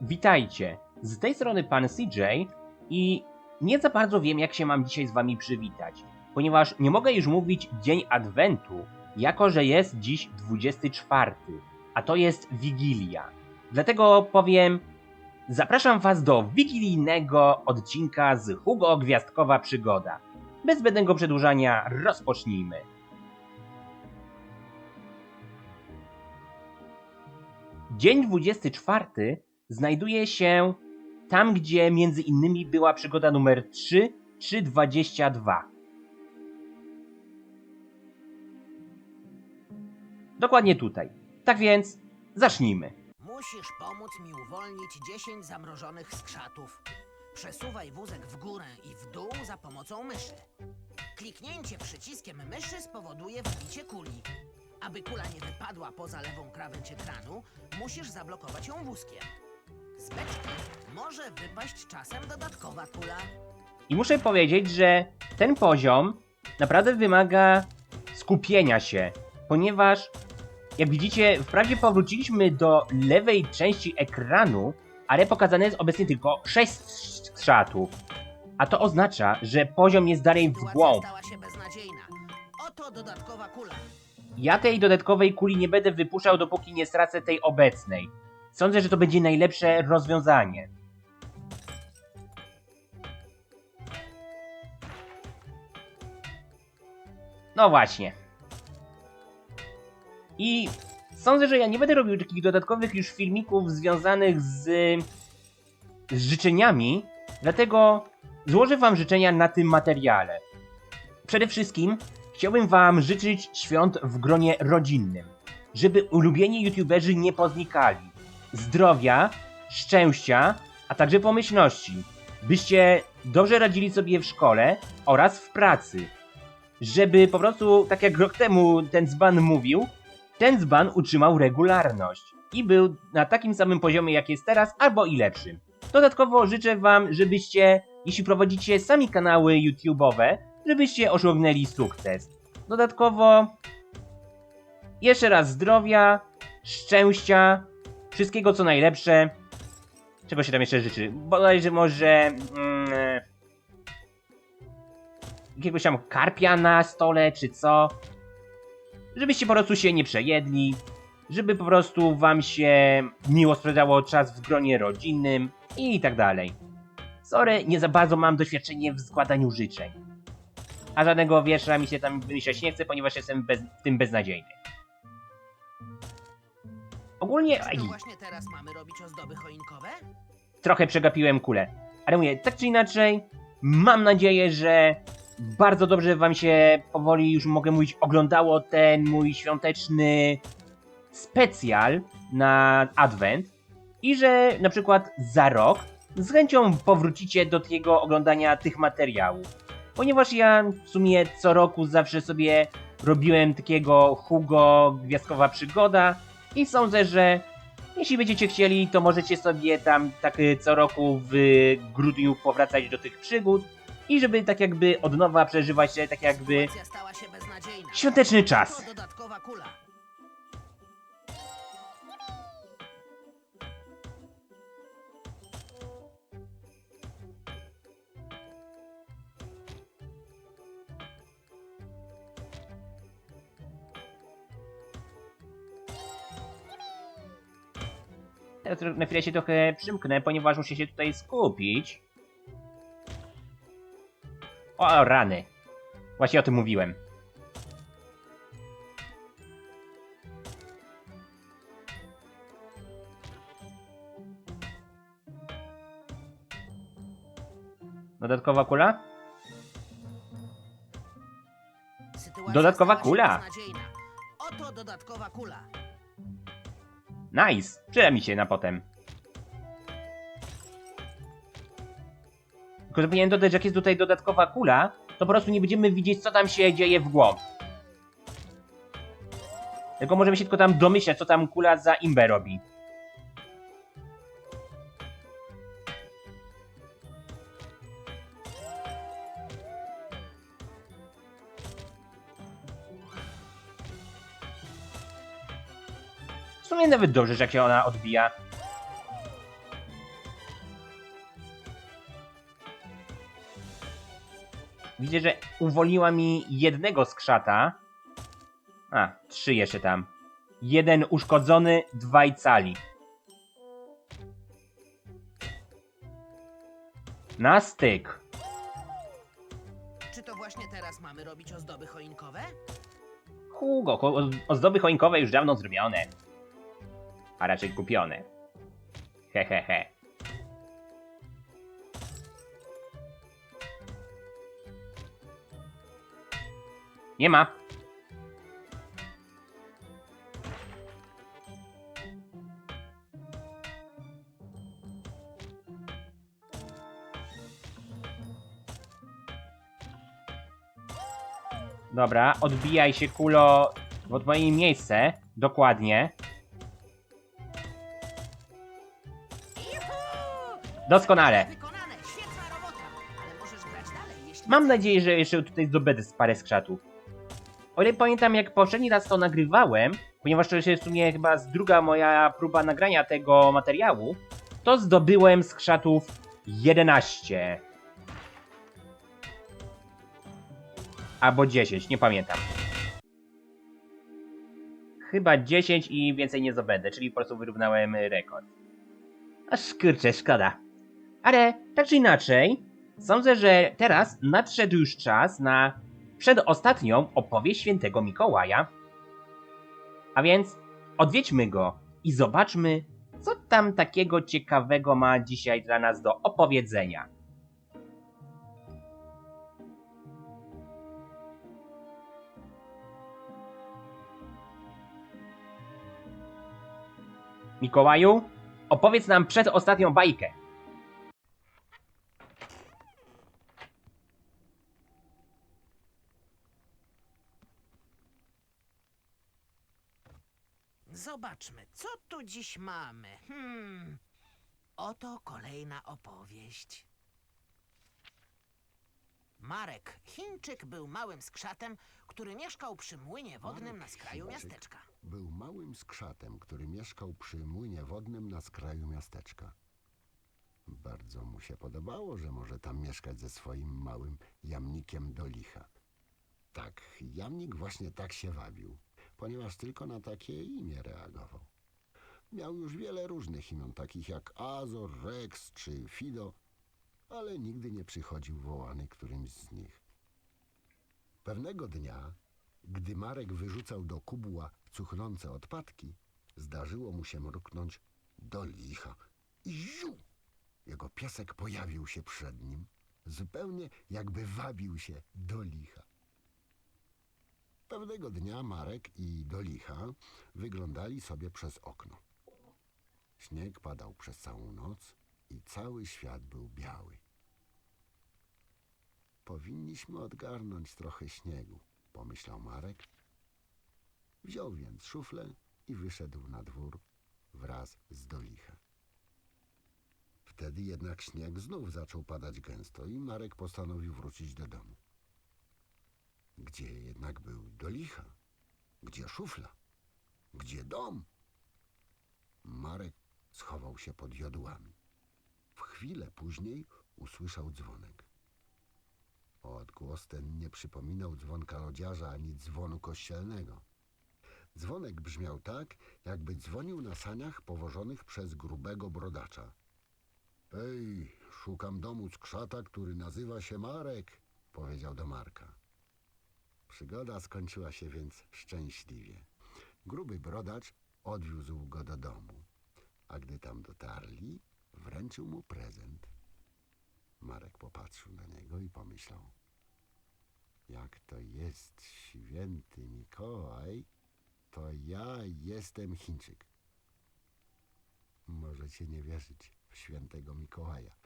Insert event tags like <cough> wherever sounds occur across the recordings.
Witajcie, z tej strony pan CJ i nie za bardzo wiem jak się mam dzisiaj z wami przywitać, ponieważ nie mogę już mówić dzień Adwentu, jako że jest dziś 24, a to jest Wigilia. Dlatego powiem, zapraszam was do wigilijnego odcinka z Hugo Gwiazdkowa Przygoda. Bez zbędnego przedłużania rozpocznijmy. Dzień 24 znajduje się tam, gdzie między innymi była przygoda numer 3 czy 22. Dokładnie tutaj. Tak więc zacznijmy. Musisz pomóc mi uwolnić 10 zamrożonych skrzatów. Przesuwaj wózek w górę i w dół za pomocą myszy. Kliknięcie przyciskiem myszy spowoduje wbicie kuli. Aby kula nie wypadła poza lewą krawędź ekranu, musisz zablokować ją wózkiem. Z beczki może wypaść czasem dodatkowa kula. I muszę powiedzieć, że ten poziom naprawdę wymaga skupienia się, ponieważ jak widzicie, wprawdzie powróciliśmy do lewej części ekranu, ale pokazane jest obecnie tylko 6 strzatów. A to oznacza, że poziom jest dalej w głąb. stała się beznadziejna. Oto dodatkowa kula. Ja tej dodatkowej kuli nie będę wypuszczał, dopóki nie stracę tej obecnej. Sądzę, że to będzie najlepsze rozwiązanie. No właśnie. I sądzę, że ja nie będę robił takich dodatkowych już filmików związanych z, z życzeniami, dlatego złożę wam życzenia na tym materiale. Przede wszystkim chciałbym wam życzyć świąt w gronie rodzinnym, żeby ulubieni youtuberzy nie poznikali. Zdrowia, szczęścia, a także pomyślności, byście dobrze radzili sobie w szkole oraz w pracy. Żeby po prostu, tak jak rok temu ten dzban mówił, ten dzban utrzymał regularność i był na takim samym poziomie jak jest teraz, albo i lepszym. Dodatkowo życzę wam, żebyście, jeśli prowadzicie sami kanały YouTube'owe, żebyście osiągnęli sukces. Dodatkowo jeszcze raz zdrowia, szczęścia, wszystkiego co najlepsze. Czego się tam jeszcze życzy? Bodajże może mm, e, jakiegoś tam karpia na stole, czy co. Żebyście po prostu się nie przejedli, żeby po prostu wam się miło spędzało czas w gronie rodzinnym i tak dalej. Sorry, nie za bardzo mam doświadczenie w składaniu życzeń. A żadnego wiersza mi się tam wymyślać nie chce, ponieważ jestem bez, w tym beznadziejny. Ogólnie Czy aj, to właśnie teraz mamy robić ozdoby choinkowe? trochę przegapiłem kulę. Ale mówię, tak czy inaczej, mam nadzieję, że bardzo dobrze wam się powoli, już mogę mówić, oglądało ten mój świąteczny specjal na Advent i że na przykład za rok z chęcią powrócicie do tego oglądania tych materiałów. Ponieważ ja w sumie co roku zawsze sobie robiłem takiego Hugo Gwiazdkowa Przygoda i sądzę, że jeśli będziecie chcieli, to możecie sobie tam tak y, co roku w grudniu powracać do tych przygód. I żeby tak jakby od nowa przeżywać tak jakby świąteczny czas. Teraz na chwilę się trochę przymknę, ponieważ muszę się tutaj skupić. O, rany. Właśnie o tym mówiłem. Dodatkowa kula? Dodatkowa kula. Oto dodatkowa kula. Nice! Przyda mi się na potem. Tylko, że powinienem dodać, jak jest tutaj dodatkowa kula, to po prostu nie będziemy widzieć, co tam się dzieje w głąb. Tylko możemy się tylko tam domyślać, co tam kula za imbę robi. W sumie nawet dobrze, że jak się ona odbija. Widzę, że uwolniła mi jednego skrzata. A, trzy jeszcze tam. Jeden uszkodzony, dwaj cali. Na styk. Czy to właśnie teraz mamy robić ozdoby choinkowe? Hugo, ozdoby choinkowe już dawno zrobione. A raczej kupione. Hehehe. He, he. Nie ma. Dobra, odbijaj się kulo w moje miejsce. Dokładnie. Doskonale. Wykonane, świetna robota. Ale możesz grać dalej, jeśli Mam nadzieję, że jeszcze tutaj zdobędę z parę skrzatów. O ile pamiętam, jak poprzedni raz to nagrywałem, ponieważ to jest w sumie chyba druga moja próba nagrania tego materiału, to zdobyłem skrzatów 11. Albo 10, nie pamiętam. Chyba 10 i więcej nie zdobędę, czyli po prostu wyrównałem rekord. Aż kurczę, szkoda. Ale tak czy inaczej, Sądzę, że teraz nadszedł już czas na przedostatnią opowieść świętego Mikołaja. A więc odwiedźmy go i zobaczmy, co tam takiego ciekawego ma dzisiaj dla nas do opowiedzenia. Mikołaju, opowiedz nam przedostatnią bajkę. Zobaczmy, co tu dziś mamy. Hmm. Oto kolejna opowieść. Marek, Chińczyk, był małym skrzatem, który mieszkał przy młynie wodnym na skraju Chińczyk. miasteczka. Był małym skrzatem, który mieszkał przy młynie wodnym na skraju miasteczka. Bardzo mu się podobało, że może tam mieszkać ze swoim małym jamnikiem do licha. Tak, jamnik właśnie tak się wabił, ponieważ tylko na takie imię reagował. Miał już wiele różnych imion, takich jak Azor, Rex czy Fido, ale nigdy nie przychodził wołany którymś z nich. Pewnego dnia gdy Marek wyrzucał do kubła cuchnące odpadki, zdarzyło mu się mruknąć do licha. Ziu! Jego piesek pojawił się przed nim, zupełnie jakby wabił się do licha. Pewnego dnia Marek i do licha wyglądali sobie przez okno. Śnieg padał przez całą noc i cały świat był biały. Powinniśmy odgarnąć trochę śniegu, pomyślał Marek. Wziął więc szuflę i wyszedł na dwór wraz z Dolicha. Wtedy jednak śnieg znów zaczął padać gęsto i Marek postanowił wrócić do domu. Gdzie jednak był Dolicha? Gdzie szufla? Gdzie dom? Marek schował się pod jodłami. W chwilę później usłyszał dzwonek. Odgłos ten nie przypominał dzwonka lodziarza ani dzwonu kościelnego. Dzwonek brzmiał tak, jakby dzwonił na saniach powożonych przez grubego brodacza. Ej, szukam domu skrzata, który nazywa się Marek, powiedział do Marka. Przygoda skończyła się więc szczęśliwie. Gruby brodacz odwiózł go do domu, a gdy tam dotarli, wręczył mu prezent. Marek popatrzył na niego i pomyślał. Jak to jest święty Mikołaj, to ja jestem Chińczyk. Możecie nie wierzyć w świętego Mikołaja,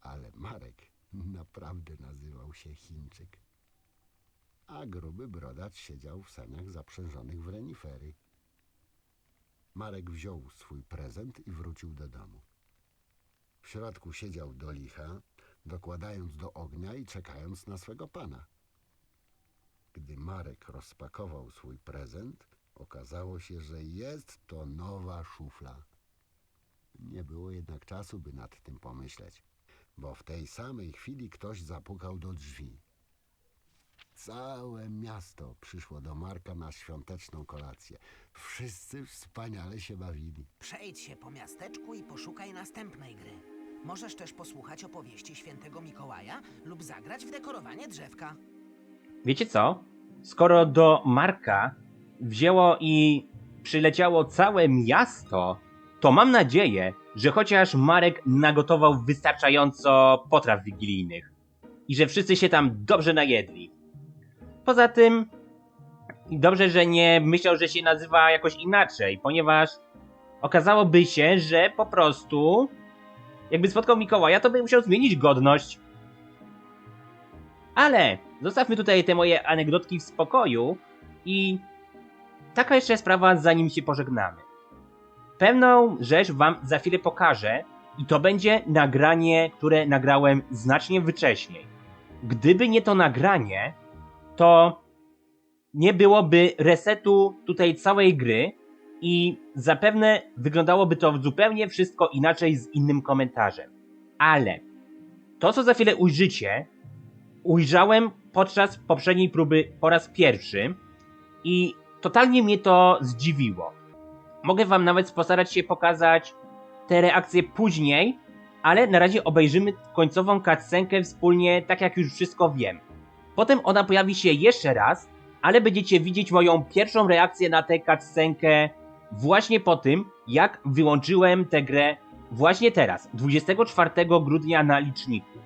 ale Marek naprawdę nazywał się Chińczyk. A gruby brodacz siedział w saniach zaprzężonych w renifery. Marek wziął swój prezent i wrócił do domu. W środku siedział do licha, dokładając do ognia i czekając na swego pana. Gdy Marek rozpakował swój prezent, okazało się, że jest to nowa szufla. Nie było jednak czasu, by nad tym pomyśleć, bo w tej samej chwili ktoś zapukał do drzwi. Całe miasto przyszło do Marka na świąteczną kolację. Wszyscy wspaniale się bawili. Przejdź się po miasteczku i poszukaj następnej gry. Możesz też posłuchać opowieści świętego Mikołaja lub zagrać w dekorowanie drzewka. Wiecie co? Skoro do Marka wzięło i przyleciało całe miasto, to mam nadzieję, że chociaż Marek nagotował wystarczająco potraw wigilijnych i że wszyscy się tam dobrze najedli. Poza tym, dobrze, że nie myślał, że się nazywa jakoś inaczej, ponieważ okazałoby się, że po prostu jakby spotkał Mikołaja, to by musiał zmienić godność. Ale zostawmy tutaj te moje anegdotki w spokoju i taka jeszcze sprawa, zanim się pożegnamy. Pewną rzecz wam za chwilę pokażę i to będzie nagranie, które nagrałem znacznie wcześniej. Gdyby nie to nagranie, to nie byłoby resetu tutaj całej gry i zapewne wyglądało to zupełnie wszystko inaczej z innym komentarzem. Ale to, co za chwilę ujrzycie, ujrzałem podczas poprzedniej próby po raz pierwszy i totalnie mnie to zdziwiło. Mogę wam nawet postarać się pokazać te reakcje później, ale na razie obejrzymy końcową cutscenkę wspólnie, tak jak już wszystko wiem. Potem ona pojawi się jeszcze raz, ale będziecie widzieć moją pierwszą reakcję na tę cutscenkę właśnie po tym, jak wyłączyłem tę grę właśnie teraz, 24 grudnia na liczniku.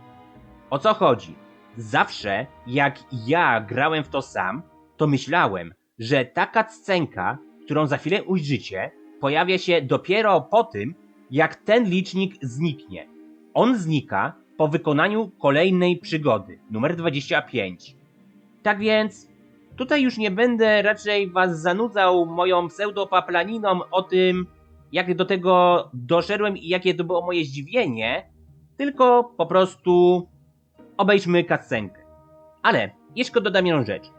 O co chodzi? Zawsze jak ja grałem w to sam, to myślałem, że ta cutscenka, którą za chwilę ujrzycie, pojawia się dopiero po tym, jak ten licznik zniknie. On znika po wykonaniu kolejnej przygody, numer 25. Tak więc, tutaj już nie będę raczej was zanudzał moją pseudopaplaniną o tym, jak do tego doszedłem i jakie to było moje zdziwienie, tylko po prostu obejrzmy cutscenkę. Ale jeszcze dodam jedną rzecz.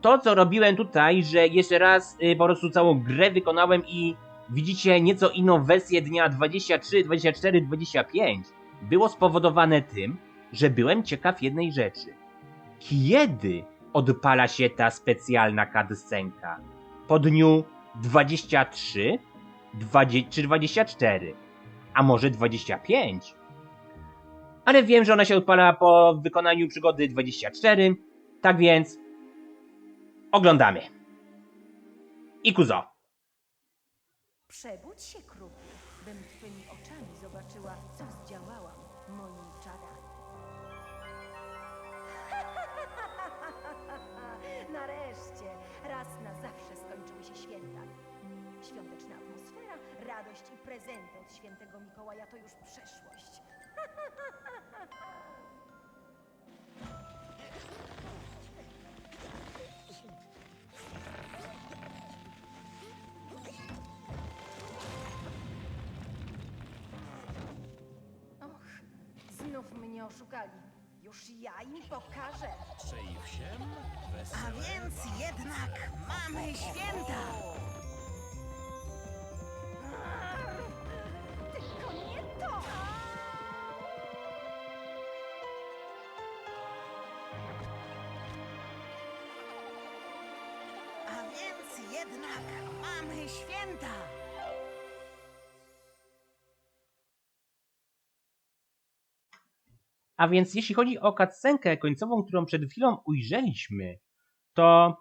To, co robiłem tutaj, że jeszcze raz y, po prostu całą grę wykonałem i widzicie nieco inną wersję dnia 23, 24, 25, było spowodowane tym, że byłem ciekaw jednej rzeczy. Kiedy odpala się ta specjalna cutscenka? Po dniu 23 20, czy 24? A może 25? Ale wiem, że ona się odpala po wykonaniu przygody 24, tak więc oglądamy. I kuzo. Przebudź się, kruku, bym twymi oczami zobaczyła, co zdziałałam prezenty od świętego Mikołaja to już przeszłość. Och, znów mnie oszukali. Już ja im pokażę. A więc jednak mamy święta! Więc jednak mamy święta! A więc jeśli chodzi o cutscenkę końcową, którą przed chwilą ujrzeliśmy, to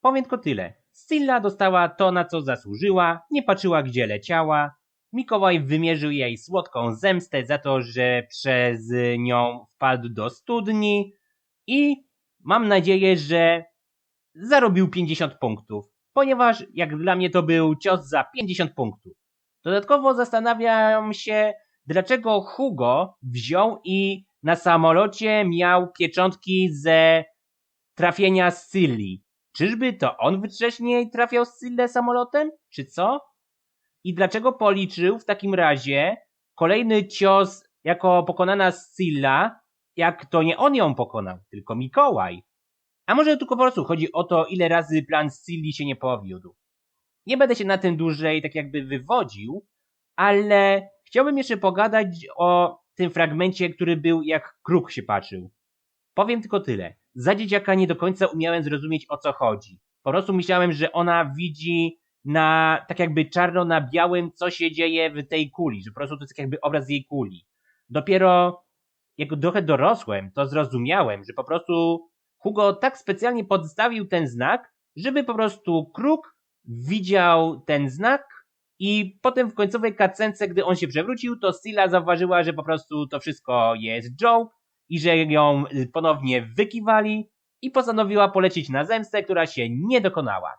powiem tylko tyle. Scylla dostała to, na co zasłużyła, nie patrzyła gdzie leciała. Mikołaj wymierzył jej słodką zemstę za to, że przez nią wpadł do studni i mam nadzieję, że zarobił 50 punktów, ponieważ jak dla mnie to był cios za 50 punktów. Dodatkowo zastanawiam się, dlaczego Hugo wziął i na samolocie miał pieczątki ze trafienia z Cylli. Czyżby to on wcześniej trafiał z Cyllę samolotem, czy co? I dlaczego policzył w takim razie kolejny cios jako pokonana Scylla, jak to nie on ją pokonał, tylko Mikołaj? A może tylko po prostu chodzi o to, ile razy plan Scilli się nie powiódł. Nie będę się na tym dłużej tak jakby wywodził, ale chciałbym jeszcze pogadać o tym fragmencie, który był jak kruk się patrzył. Powiem tylko tyle. za dzieciaka nie do końca umiałem zrozumieć o co chodzi. Po prostu myślałem, że ona widzi na tak jakby czarno na białym, co się dzieje w tej kuli, że po prostu to jest tak jakby obraz jej kuli. Dopiero jak trochę dorosłem, to zrozumiałem, że po prostu Hugo tak specjalnie podstawił ten znak, żeby po prostu kruk widział ten znak i potem w końcowej kacence, gdy on się przewrócił, to Scylla zauważyła, że po prostu to wszystko jest joke i że ją ponownie wykiwali i postanowiła polecieć na zemstę, która się nie dokonała.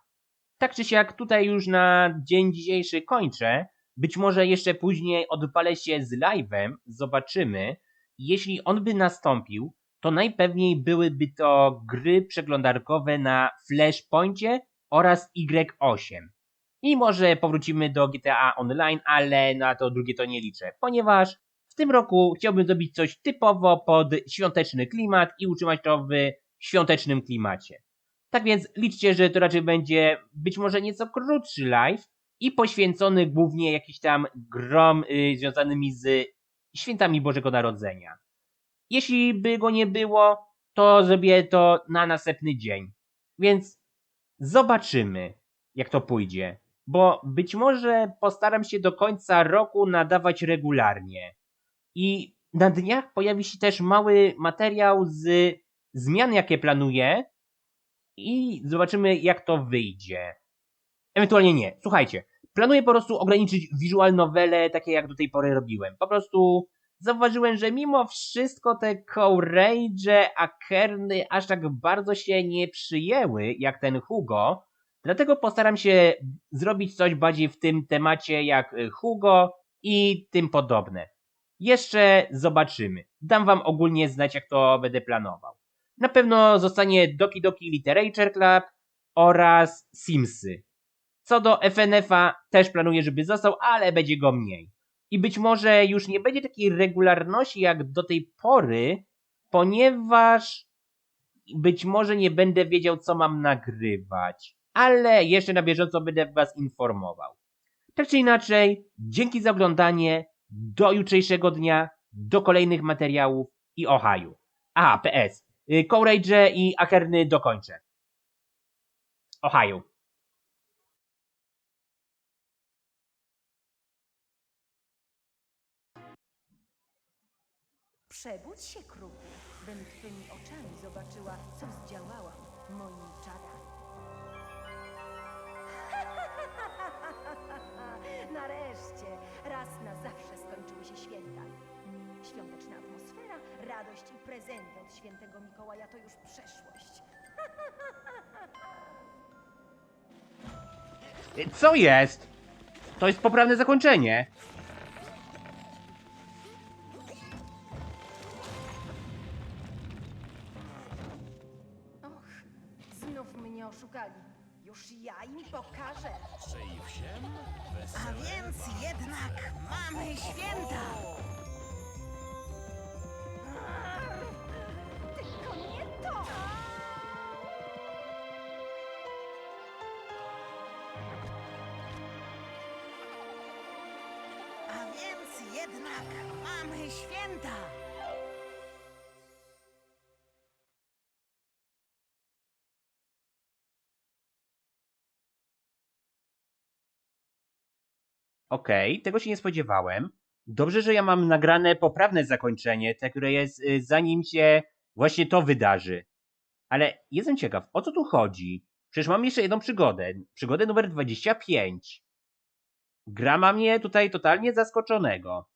Tak czy siak tutaj już na dzień dzisiejszy kończę. Być może jeszcze później odpalę się z live'em, zobaczymy. Jeśli on by nastąpił, to najpewniej byłyby to gry przeglądarkowe na Flashpoincie oraz Y8. I może powrócimy do GTA Online, ale na to drugie to nie liczę, ponieważ w tym roku chciałbym zrobić coś typowo pod świąteczny klimat i utrzymać to w świątecznym klimacie. Tak więc liczcie, że to raczej będzie być może nieco krótszy live i poświęcony głównie jakiś tam grom y, związanymi z świętami Bożego Narodzenia. Jeśli by go nie było, to zrobię to na następny dzień. Więc zobaczymy, jak to pójdzie. Bo być może postaram się do końca roku nadawać regularnie. I na dniach pojawi się też mały materiał z zmian, jakie planuję. I zobaczymy, jak to wyjdzie. Ewentualnie nie. Słuchajcie, planuję po prostu ograniczyć visual novele, takie jak do tej pory robiłem. Po prostu zauważyłem, że mimo wszystko te Courage, Akerny aż tak bardzo się nie przyjęły, jak ten Hugo. Dlatego postaram się zrobić coś bardziej w tym temacie jak y, Hugo i tym podobne. Jeszcze zobaczymy. Dam wam ogólnie znać, jak to będę planował. Na pewno zostanie Doki Doki Literature Club oraz Simsy. Co do FNF-a też planuję, żeby został, ale będzie go mniej. I być może już nie będzie takiej regularności jak do tej pory, ponieważ być może nie będę wiedział, co mam nagrywać. Ale jeszcze na bieżąco będę was informował. Tak czy inaczej, dzięki za oglądanie. Do jutrzejszego dnia, do kolejnych materiałów i Ohio. A, PS. Y, Courage i Akerny dokończę. Ohio. Przebudź się, kruku, bym twymi oczami zobaczyła, co zdziałałam moimi czarami. <laughs> Nareszcie, raz na zawsze skończyły się święta. Świąteczna atmosfera, radość i prezenty od świętego Mikołaja to już przeszłość. <laughs> Co jest? To jest poprawne zakończenie. Ja im pokażę. A więc jednak mamy święta! Tylko nie to! A więc jednak mamy święta! Okej, tego się nie spodziewałem. Dobrze, że ja mam nagrane poprawne zakończenie, te, które jest y, zanim się właśnie to wydarzy. Ale jestem ciekaw, o co tu chodzi? Przecież mam jeszcze jedną przygodę. Przygodę numer 25. Gra ma mnie tutaj totalnie zaskoczonego.